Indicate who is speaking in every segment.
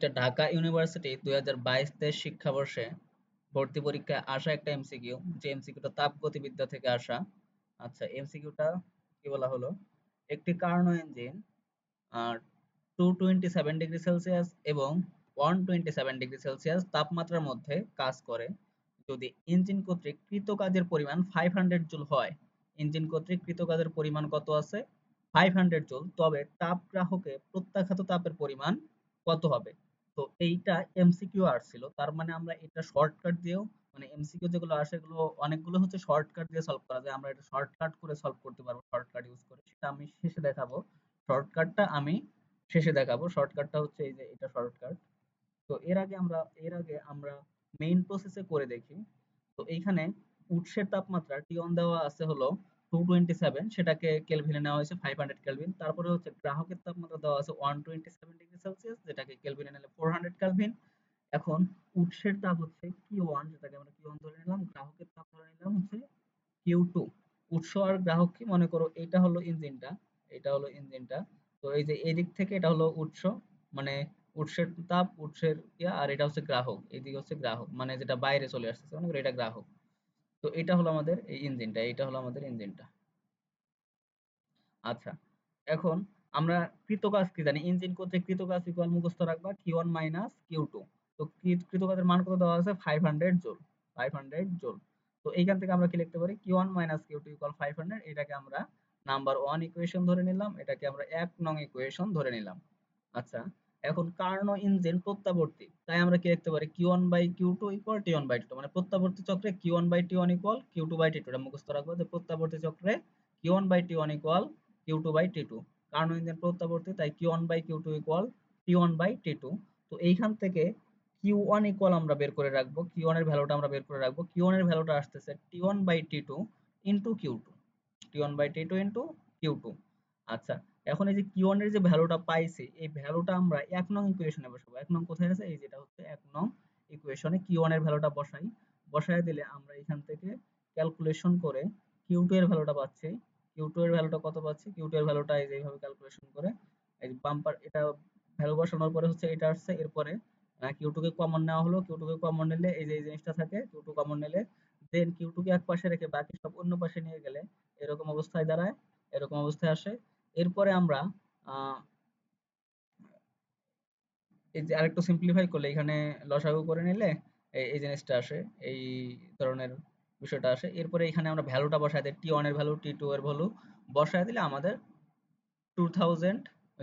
Speaker 1: এটা ঢাকা ইউনিভার্সিটি দুই হাজার বাইশ তেইশ শিক্ষাবর্ষে ভর্তি পরীক্ষায় আসা একটা এমসিকিউ, যে এমসিকিউটা তাপগতিবিদ্যা থেকে আসা। আচ্ছা এমসিকিউটা কি বলা হলো? একটি কার্নো ইঞ্জিন, আর two twenty seven degree Celsius এবং one twenty seven degree Celsius তাপমাত্রার মধ্যে কাজ করে। যদি ইঞ্জিন কর্তৃক কৃত কাজের পরিমাণ ফাইভ হান্ড্রেড জুল হয়, ইঞ্জিন কর্তৃক কৃত কাজের পরিমাণ কত আছে? ফাইভ হান্ড্রেড জুল, তবে তাপ গ্রাহকে প্রত্যাখ্যাত তাপের পরিমাণ কত হবে? তো এইটা এমসিকিউ আসছিল তার মানে আমরা এটা শর্টকাট দিয়েও মানে এমসিকিউ যেগুলো আসে এগুলো অনেকগুলো হচ্ছে শর্টকাট দিয়ে সলভ করা যায়। আমরা এটা শর্টকাট করে সলভ করতে পারব শর্টকাট ইউজ করে। সেটা আমি শেষে দেখাবো। শর্টকাটটা আমি শেষে দেখাবো। শর্টকাটটা হচ্ছে এই যে এটা শর্টকাট তো এর আগে আমরা, এর আগে আমরা মেইন প্রসেসে করে দেখি। তো এইখানে উৎসের তাপমাত্রা টি1 দেওয়া আছে হলো 227 সেটাকে কেলভিনে নেওয়া হয়েছে 500 কেলভিন তারপরে হচ্ছে গ্রাহকের তাপমাত্রা দেওয়া আছে 127 ডিগ্রি সেলসিয়াস যেটাকে কেলভিনে নিলে 400 কেলভিন এখন উৎসের তাপ হচ্ছে Q1 যেটাকে আমরা Q1 ধরে নিলাম, গ্রাহকের তাপ ধরে নিলাম হচ্ছে Q2 উৎস আর গ্রাহক কি মনে করো? এটা হলো ইঞ্জিনটা, এটা হলো ইঞ্জিনটা। তো এই যে এই দিক থেকে এটা হলো উৎস মানে উৎসের তাপ, উৎসের ইয়া, আর এটা হচ্ছে গ্রাহক এইদিকে হচ্ছে গ্রাহক মানে যেটা বাইরে চলে আসছে মনে করো এটা গ্রাহক। তো এটা হলো আমাদের এই ইঞ্জিনটা এটা হলো আমাদের ইঞ্জিনটা আচ্ছা এখন আমরা কৃতকাজ কি জানি? ইঞ্জিন কর্তৃক কৃতকাজ ইকুয়াল মুখস্থ রাখবা? Q1 মাইনাস Q2 তো কৃতকাজের মান কত দেওয়া আছে 500 জুল 500 জুল। তো এইখান থেকে আমরা কি লিখতে পারি? Q1 মাইনাস Q2 ইকুয়াল 500 এটাকে আমরা নাম্বার ওয়ান ইকুয়েশন ধরে নিলাম, এটাকে আমরা এক নং ইকুয়েশন ধরে নিলাম। আচ্ছা এখন কার্নো ইঞ্জিন প্রত্যাবর্তী। তাই আমরা কি লিখতে পারি? Q1 by Q Q2 equal T1 by T2 মানে প্রত্যাবর্তী চক্রে Q1 by T1 equal Q2 by T2 এটা মুখস্থ রাখব যে প্রত্যাবর্তী চক্রে Q1 by T T1 equal Q2 by T2 Carnot engine প্রত্যাবর্তী, তাই Q1 by Q Q2 equal T1 by T2 তো এইখান থেকে Q1 ইকুয়াল আমরা বের করে রাখব। Q1 এর ভ্যালুটা আমরা বের করে রাখব। Q1 এর ভ্যালুটা আসতেছে T1 by T T2 into Q2 T1 by T2 into Q2 আচ্ছা এখন এই যে Q1 এর যে ভ্যালুটা পাইছি, এই ভ্যালুটা আমরা এক নং ইকুয়েশনে বসাবো। এক নং কোথায় আছে? এই যেটা হচ্ছে এক নং ইকুয়েশনে Q1 এর ভ্যালুটা বসাই। বসায় দিলে আমরা এখান থেকে ক্যালকুলেশন করে Q2 এর ভ্যালুটা পাচ্ছি। Q2 এর ভ্যালুটা কত পাচ্ছি? Q2 এর ভ্যালুটা এই যে এইভাবে ক্যালকুলেশন করে, এই বাম্পার এটা ভ্যালু বসানোর পরে হচ্ছে এটা আসছে। এরপরে Q2 কে কমন নেওয়া হলো। Q2 কে কমন নিলে এই যে এই জিনিসটা থাকে Q2 কমন নিলে দেন Q2 কে এক পাশে রেখে বাকি সব অন্য পাশে নিয়ে গেলে এরকম অবস্থায় দাঁড়ায়, এরকম অবস্থায় আসে। এরপরে আমরা এই যে আরেকটু সিম্পলিফাই করলে, এখানে লসাগু করে নিলে এই জিনিসটা আসে, এই ধরনের বিষয়টা আসে। এরপরে এখানে আমরা ভ্যালুটা বসাই দিই টি ওয়ানের ভ্যালু টি টু এর ভ্যালু বসায় দিলে আমাদের টু থাউজেন্ড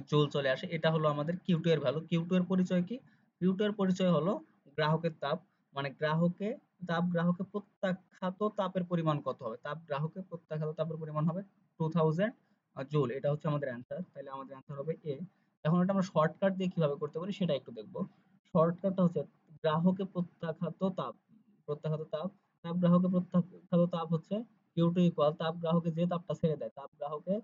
Speaker 1: জুল চলে আসে। এটা হলো আমাদের কিউ টু এর ভ্যালু কিউ টু এর পরিচয় কি? কিউ টু এর পরিচয় হলো গ্রাহকের তাপ। মানে গ্রাহকে তাপ গ্রাহকে প্রত্যাখ্যাত তাপের পরিমাণ কত হবে? তাপ গ্রাহকে প্রত্যাখ্যাত তাপের পরিমাণ হবে টু থাউজেন্ড জুল, এটা হচ্ছে আমাদের অ্যান্সার তাহলে আমাদের অ্যান্সার হবে এ এখন এটা আমরা শর্টকাট দিয়ে কীভাবে করতে পারি সেটা একটু দেখব। শর্টকাটটা হচ্ছে গ্রাহকে প্রত্যাখ্যাত তাপ প্রত্যাখ্যাত তাপ তাপ গ্রাহকে প্রত্যাখ্যাত তাপ হচ্ছে কিউ টু ইকুয়াল তাপ গ্রাহকে যে তাপটা ছেড়ে দেয়, তাপ গ্রাহকে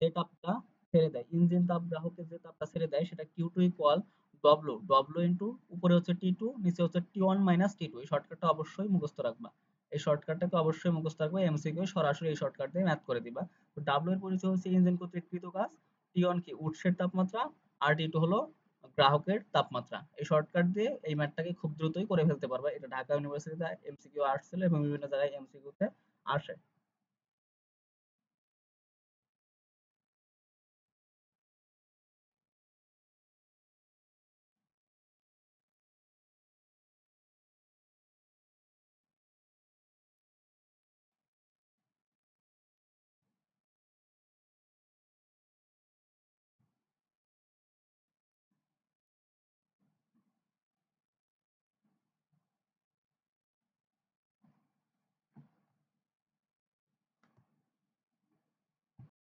Speaker 1: যে তাপটা ছেড়ে দেয় ইঞ্জিন তাপ গ্রাহকে যে তাপটা ছেড়ে দেয় সেটা Q two equal W W into উপরে হচ্ছে টি টু নিচে হচ্ছে T one minus T two এই শর্টকাটটা অবশ্যই মুখস্থ রাখবা। এই শর্টকাটটাকে অবশ্যই মুখস্থ রাখবে এমসিকিউ সরাসরি এই শর্টকাট দিয়ে ম্যাথ করে দিবা। তো ডাব্লিউ এর পরিচয় হচ্ছে ইঞ্জিন কর্তৃক কৃত কাজ টি ওয়ান কি? উৎসের তাপমাত্রা আর টি টু হলো গ্রাহকের তাপমাত্রা। এই শর্টকাট দিয়ে এই ম্যাথটাকে খুব দ্রুতই করে ফেলতে পারবা। এটা ঢাকা ইউনিভার্সিটিতে এমসিকিউ আসছিল এবং বিভিন্ন জায়গায় এমসিকিউতে আসে।